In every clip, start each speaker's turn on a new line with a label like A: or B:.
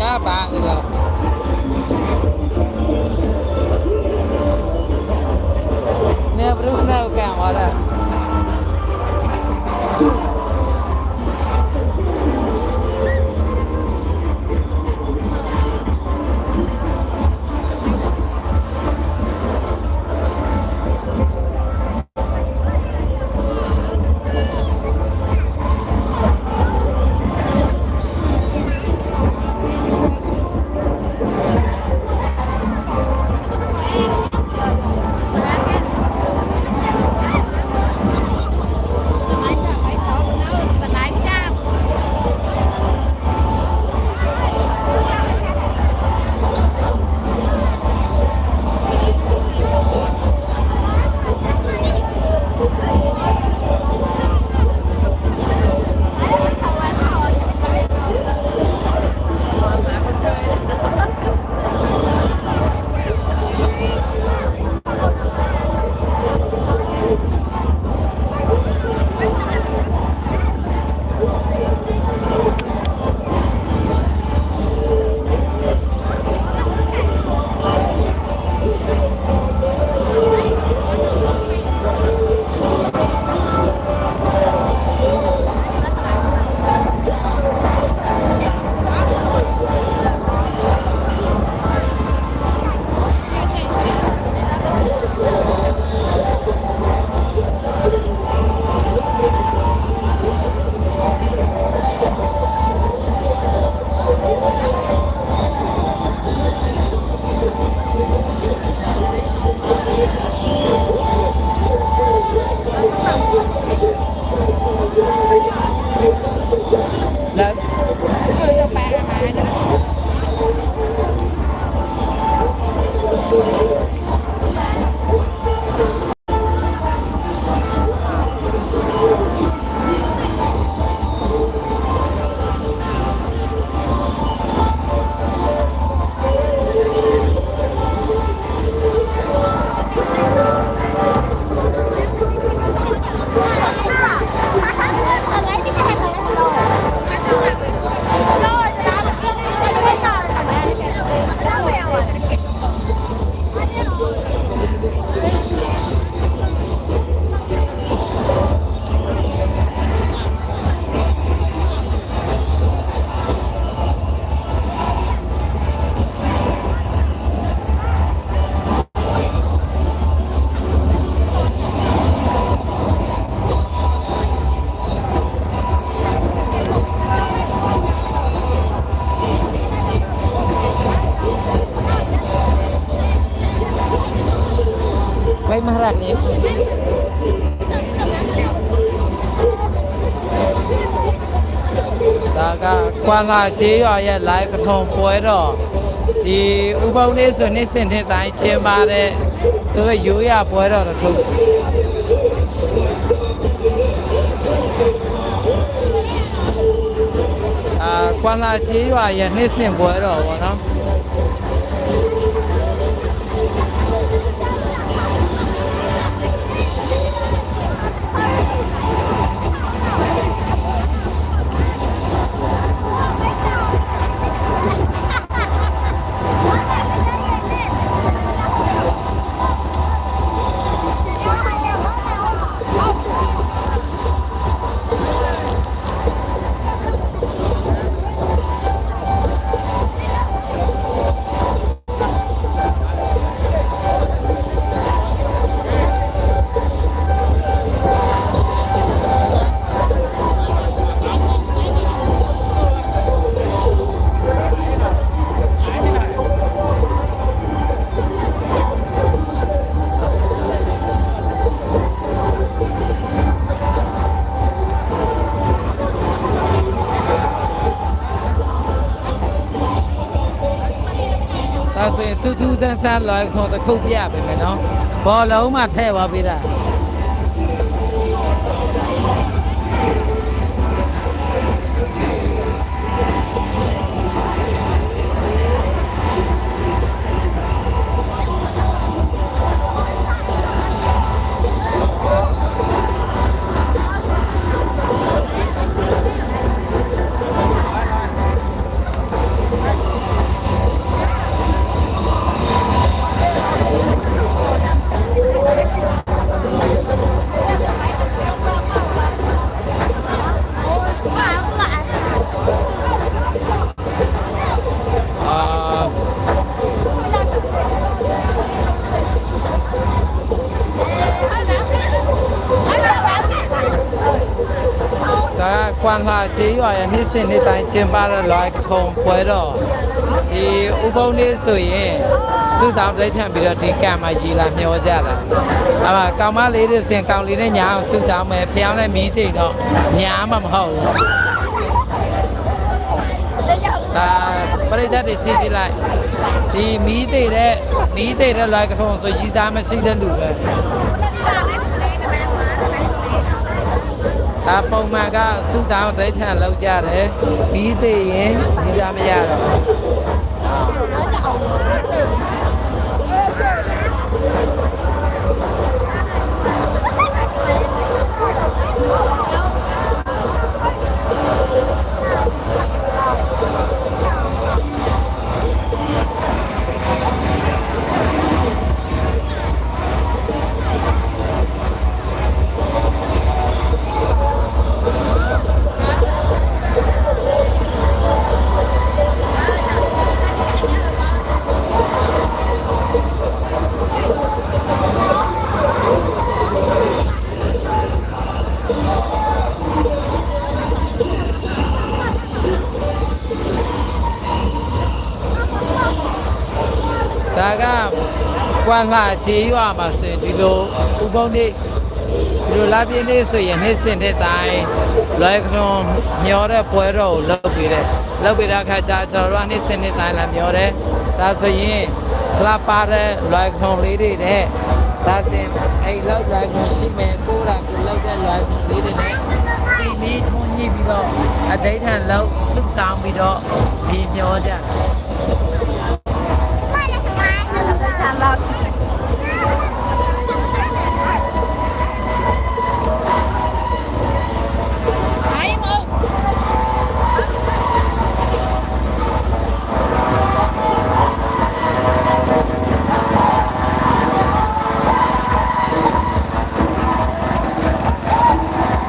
A: ก้าปลาเออเดียวเนี่ยไม่รู้ว่าหน้าแกงว่าอะไร လေးဒါကကွာလာကျေးရွာရဲ့ live ကထုံပွဲတော့ဒီဥပုံလေးဆိုနေ့စဉ်နေ့တိုင်းကျင်းပတဲ့သူရိုးရပွဲတော်တစ်ခုအာကွာလာကျေးရွာရဲ့နေ့စဉ်ပွဲတော်ပေါ့နော် ထူးထူးဆန်းဆန်းလာခေါ်တစ်ခုပြပေးမယ်နော်ဘောလုံးမှထည့်ပါပေးတာ လာချေးရွာရဲ့နှစ်စဉ်နှစ်တိုင်းကျင်းပတဲ့လွိုင်းထုံပွဲတော်ဒီဥပုံလေးဆိုရင်စုတောင်းတိတ်ထန်ပြီးတော့ဒီကံမှာရီလာမျောကြတာအဲ့မှာကောင်မလေးတွေစင်ကောင်လေးနဲ့ညာအောင်စုတောင်းမယ်ဖျောင်းနဲ့မီးတိတ်တော့ညာမှမဟုတ်ဘူးဒါပရိသတ်တွေကြည့်ကြည့်လိုက်ဒီမီးတိတ်တဲ့မီးတိတ်တဲ့လွိုင်းထုံဆိုရီစားမရှိတဲ့လူပဲ ဒါပုံမှန်ကစုတောင်းဒိဋ္ဌံလောက်ကြတယ်ပြီးသေးရင်ဒီစားမရတော့ဒါ လှခြေရွာမှာဆိုရင်ဒီလိုဥပုံနေ့ဒီလိုလာပြင်းနေ့ဆိုရင်နေ့စဉ်တဲ့တိုင်းလွယ်ကရွန်မျောတဲ့ပွဲတော်ကိုလုပ်ပြီးတယ်လုပ်ပြီးတဲ့အခါကျကျွန်တော်တို့ကနေ့စဉ်တဲ့တိုင်းလာမျောတယ်ဒါဆိုရင်ကလပ်ပါတဲ့လွယ်ကရွန်လေးတွေနဲ့ဒါစင်အဲ့လောက်လွယ်ကရွန်ရှိမယ်ကိုယ်တာကိုလောက်တဲ့လွယ်ကရွန်လေးတွေနဲ့စီမီထွန်းညှိပြီးတော့အတိတ်ထန်လောက်စုတောင်းပြီးတော့ဒီမျောကြတယ်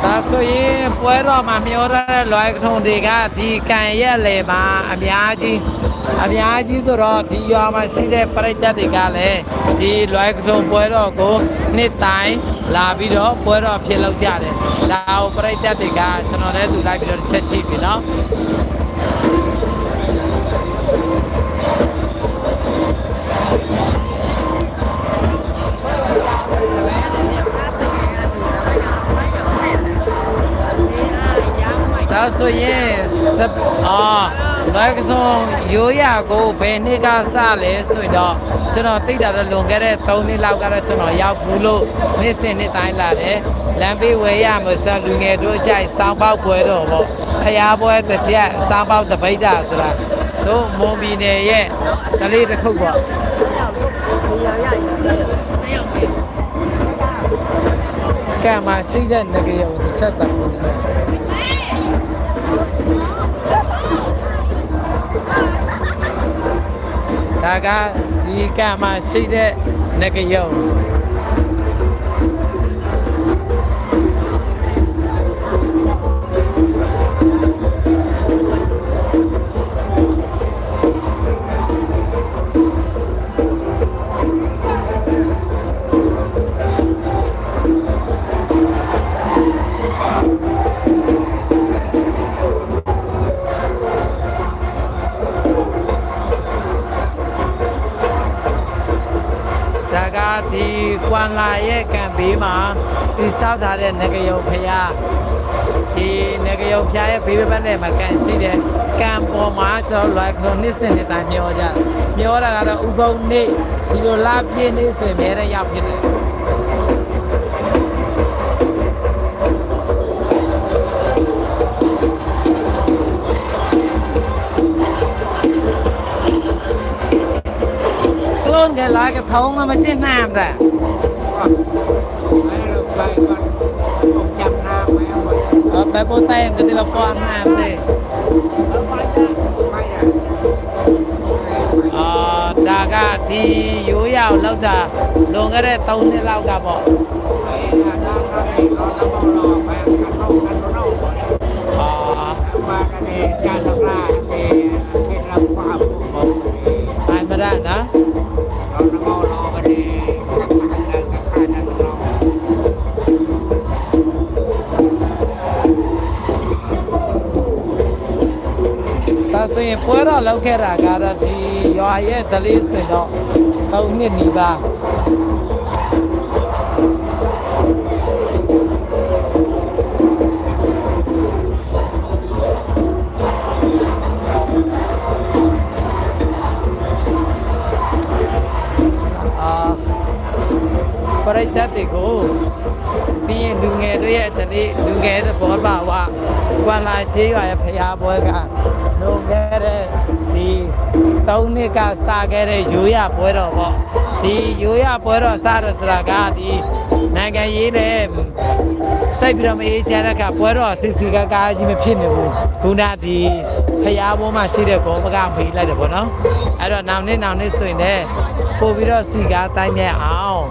A: ဒါဆိုရင် ပွဲတော်မှာမျောရတဲ့လွိုင်းကထုံတွေကဒီကံရက်လေမှာအများကြီးအများကြီးဆိုတော့ဒီရွာမှာရှိတဲ့ပရိသတ်တွေကလည်းဒီလွိုင်းကထုံပွဲတော်ကိုနှစ်တိုင်းလာပြီးတော့ပွဲတော်ဖြစ်လုပ်ကြတယ်။ဒါကိုပရိသတ်တွေကကျွန်တော်လည်းသူလိုက်ပြီးတော့တစ်ချက်ကြည့်ပြီနော်။ ဒါဆိုရင်စပအာလိုက်ကစုံရိုးရာကိုဘယ်နှစ်ကစလဲဆိုရင်တော့ကျွန်တော်သိတာတော့လွန်ခဲ့တဲ့3နှစ်လောက်ကတော့ကျွန်တော်ရောက်ဘူးလို့နေ့စဉ်နေ့တိုင်းလာတယ်လမ်းပေးဝယ်ရမစလူငယ်တို့အကြိုက်စောင်းပေါက်ပွဲတော့ပေါ့ဖျားပွဲတစ်ချက်စောင်းပေါက်တပိတ်တာဆိုတာတို့မွန်ပြည်နယ်ရဲ့ကလေးတစ်ခုပေါ့ကံမရှိတဲ့ငရေကိုတစ်ချက်တက်ဖို့ပဲ ဒါကဒီကံမှာရှိတဲ့ငကယုံ ကွမ်လာရဲ့ကံဘေးမှာတိဆောက်ထားတဲ့ငကယုံဖရားဒီငကယုံဖရားရဲ့ဘေးဘက်နဲ့မှာကံရှိတဲ့ကံပေါ်မှာကျွန်တော်လွိုက်ခလုံးနှစ်စင်နေတာမျောကြတယ်မျောတာကတော့ဥပုံနေ့ဒီလိုလာပြည့်နေ့ဆိုရင်မြဲတဲ့ရောက်ဖြစ်တယ် มัก็ลอยกระท
B: งมัไม่ใช่น้ำละ
A: เออไปโปแตมก็ตีมาป้อนน้ำดิอ่า
B: จากาที่อยู่ยาวแล้วจะล
A: ง
B: ก็ได้ตูนนี่เรากะบอ
A: กอ๋อ ရင်ပွဲတော်လောက်ခဲ့တာကတော့ဒီရွာရဲ့ဒလေးဆိုရင်တော့၃နှစ်နီးပါးအာပရိသတ်တွေကိုပြီးရင်လူငယ်တွေရဲ့ဒလေးလူငယ်တဲ့ဘောပါဝကွာလာချေးရွာရဲ့ဖရားပွဲကလုံ ခဲ့တဲ့ဒီ၃နှစ်ကစခဲ့တဲ့ရိုးရပွဲတော်ပေါ့ဒီရိုးရပွဲတော်စရဆိုတာကဒီနိုင်ငံရေးနဲ့တိုက်ပြီးတော့မအေးချမ်းတဲ့ကပွဲတော်စစ်စီကကားကြီးမဖြစ်နေဘူးခုနဒီဖရားဘုံမှာရှိတဲ့ဘောပကမေးလိုက်တယ်ပေါ့နော်အဲ့တော့နောက်နေ့နောက်နေ့ဆိုရင်လည်းပို့ပြီးတော့စီကားတိုင်းမြဲအောင်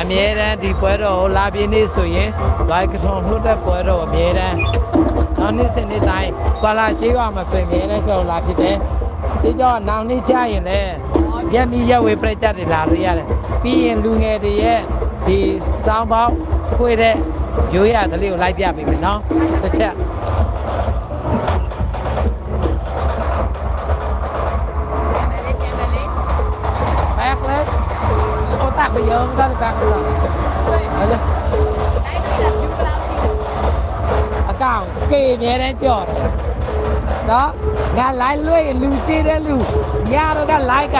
A: အမြဲတမ်းဒီပွဲတော်ကိုလာပြင်းနေဆိုရင်ဘိုက်ကထွန်နှုတ်တဲ့ပွဲတော်ကိုအမြဲတမ်းနောက်နေ့စဉ်နေ့တိုင်းကွာလာချေးရွာမှာဆိုရင်အမြဲတမ်းဆိုလာဖြစ်တယ်ဒီကြောင့်နောက်နေ့ကျရင်လည်းရက်နီရက်ဝေပြည့်ကြတယ်လာလို့ရတယ်ပြီးရင်လူငယ်တွေရဲ့ဒီစောင်းပေါက်ခွေတဲ့ရိုးရတလေးကိုလိုက်ပြပေးမယ်နော်တစ်ချက် တာတက်လာဟာလေလိုက်ပြီလားဘူးဘလောက်ရှိလဲအကောင်ကေအများတန်းကြော်တယ်နော်ငါလိုက်လွေလူချေးတဲ့လူညတော့ကလိုက်က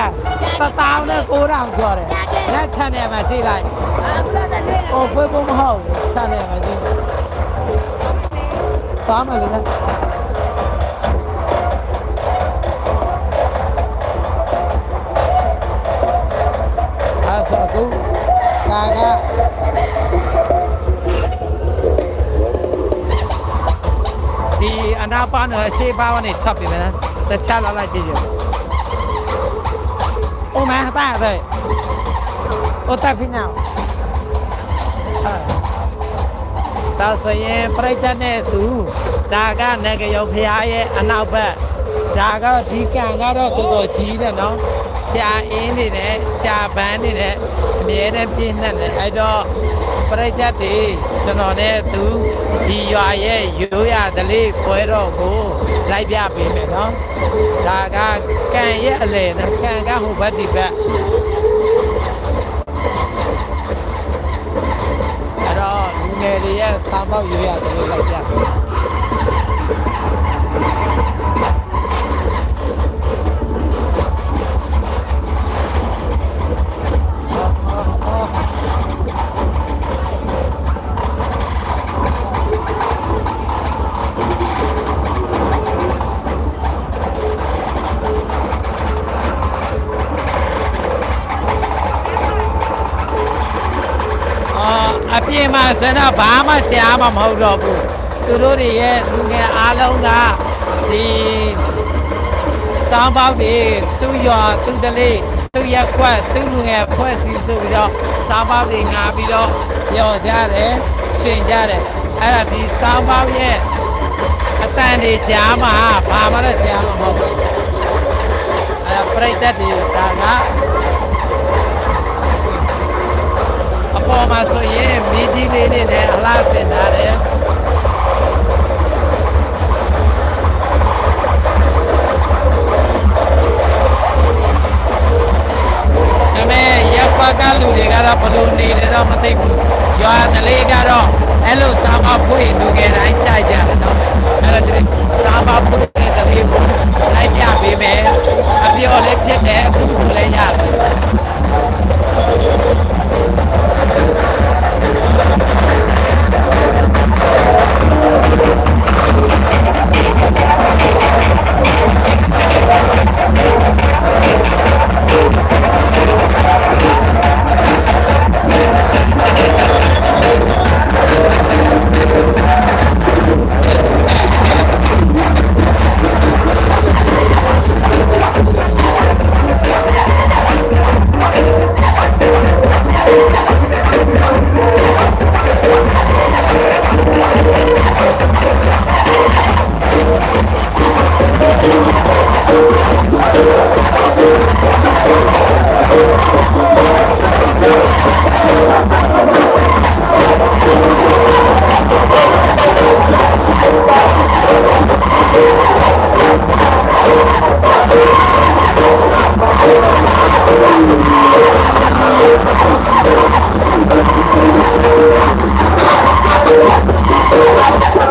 A: သတောင်းနဲ့ကိုးတောင်ကြော်တယ်လက် channel မှာကြည့်လိုက်အ
C: ခုတော့ဆက်တွေ့
A: တာဟိုဖေးဖို့မဟုတ် channel မှာကြည့်သွားမလို့နော် ကာကဒီအနာပါနော်ရှေးပါကနေထပ်ပြီမလားတခြားလာလိုက်ကြည့်ကြအိုမန်တာတဲ့အိုတက်ဖိနာဟာဒါဆိုရင်ပြိတ္တနဲ့သူဒါကနဂရုံဖရားရဲ့အနောက်ဘက်ဒါကဒီကံကတော့တော်တော်ကြီးတယ်နော်ကြာအင်းနေတယ်ကြာပန်းနေတယ် အမြဲတမ်းပြည့်နှက်တယ်အဲ့တော့ပြိတ္တတွေကျွန်တော်နဲ့သူဒီရွာရဲ့ရိုးရဒလေးပွဲတော်ကိုလိုက်ပြပေးမယ်နော်ဒါကကံရဲ့အလေနော်ကံကဟိုဘက်ဒီဘက်အဲ့တော့လူငယ်တွေရဲ့စာပေါက်ရွေးရတယ်လို့လိုက်ပြတ အပြင်းမှာစတော့ဘာမှကြားမှမဟုတ်တော့ဘူးသူတို့တွေရဲ့လူငယ်အားလုံးကဒီစောင်းပေါက်တွေသူ့ရွာသူ့တလေးသူ့ရက်ကွက်သူ့လူငယ်ဖွဲ့စည်းဆိုပြီးတော့စောင်းပေါက်တွေငါပြီးတော့ပြောကြတယ်ရှင်ကြတယ်အဲ့ဒါဒီစောင်းပေါက်ရဲ့အတန်တွေကြားမှာဘာမှတော့ကြားမှမဟုတ်ဘူးအဲ့ဒါပြိတ္တတွေဒါက ပေါ်မှာဆိုရင်မီးကြီးလေးနဲ့လည်းအလားစင်ထားတယ်ဒါပေမဲ့ရပ်ကွက်ကလူတွေကတော့ဘလို့နေတယ်တော့မသိဘူးရွာတလေးကတော့အဲ့လိုစာမဖွင့်လူငယ်တိုင်းကြိုက်ကြတယ်နော်အဲ့တော့ဒီစာမဖွင့်တဲ့တလေးကိုလိုက်ပြပေးမယ်အပြော်လေးဖြစ်တယ်အခုဆိုလည်းရတယ်